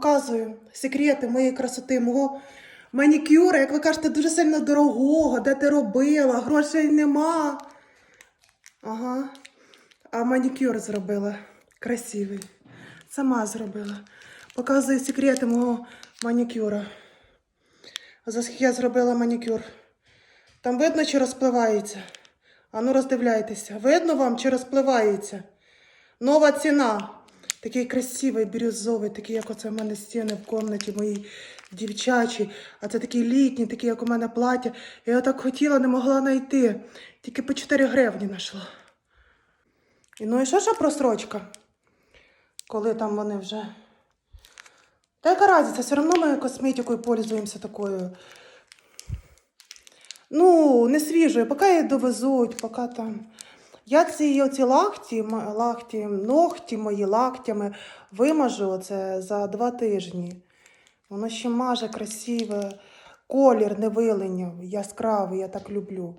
Показую секрети моєї красоти, мого манікюра, як ви кажете, дуже сильно дорогого, де ти робила, грошей нема. Ага. А манікюр зробила. Красивий. Сама зробила. Показую секрети мого манікюра. Я зробила манікюр. Там видно, чи розпливається. Ану, роздивляйтеся. Видно вам, чи розпливається? Нова ціна. Такий красивий, бірюзовий, такий, як оце в мене стіни в кімнаті моїй дівчачій. А це такий літній, такий, як у мене плаття. Я його так хотіла, не могла знайти. Тільки по 4 гривні знайшла. І ну і що ж просрочка? Коли там вони вже. Та яка разниця, все одно ми косметикою пользуємося такою. Ну, не свіжою, поки її довезуть, поки там. Я ці оці лахті, лахті, ногті мої лактями вимажу оце за два тижні. Воно ще маже красиве, колір не вилиняв, яскравий, я так люблю.